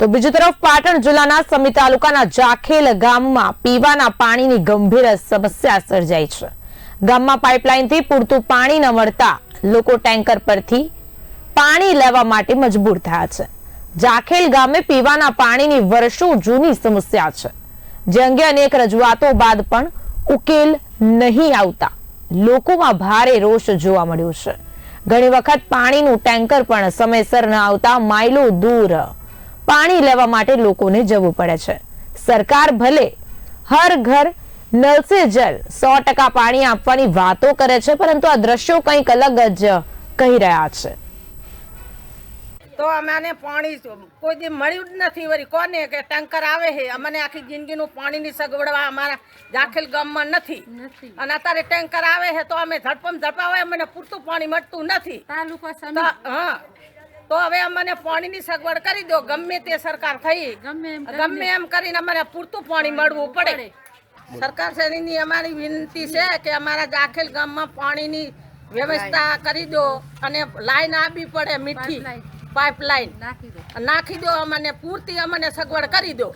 તો બીજી તરફ પાટણ જિલ્લાના સમી તાલુકાના જાખેલ ગામમાં પીવાના પાણીની ગંભીર સમસ્યા સર્જાઈ છે. ગામમાં પાઇપલાઇનથી પૂરતું પાણી ન મળતા લોકો ટેન્કર પરથી પાણી લેવા માટે મજબૂર થયા છે. જાખેલ ગામે પીવાના પાણીની વર્ષો જૂની સમસ્યા છે. જે અંગે અનેક રજૂઆતો બાદ પણ ઉકેલ નહીં આવતા લોકોમાં ભારે રોષ જોવા મળ્યો છે. ઘણી વખત પાણીનું ટેન્કર પણ સમયસર ન આવતા માઇલો દૂર પાણી લેવા માટે લોકોને જવું પડે છે. સરકાર ભલે હર ઘર નલ સે જલ સો ટકા પાણી આપવાની વાતો કરે છે પરંતુ આ દ્રશ્યો કંઈક અલગ જ કહી રહ્યા છે. તો અમને પાણી કોઈ દી મળ્યું જ નથી વળી. કોને કે ટેન્કર આવે છે? અમને આખી જિંદગીનું પાણીની સગવડવા અમારા દાખલ ગામમાં નથી. અને અત્યારે ટેન્કર આવે છે તો અમે ઝડપમ ઝડપાવે અમને પૂરતું પાણી મળતું નથી. તાલુકો હા. તો હવે અમને પાણીની સગવડ કરી દો. ગમે તે સરકાર થઈ ગમે એમ કરીને અમારે પૂરતું પાણી મળવું પડે. સરકાર શ્રેણીની અમારી વિનંતી છે કે અમારા જાખેલ ગામમાં પાણીની વ્યવસ્થા કરી દો અને લાઈન આપવી પડે મીઠી. પાઇપલાઈન નાખી દો. નાખી દો અમને પૂરતી અમને સગવડ કરી દો.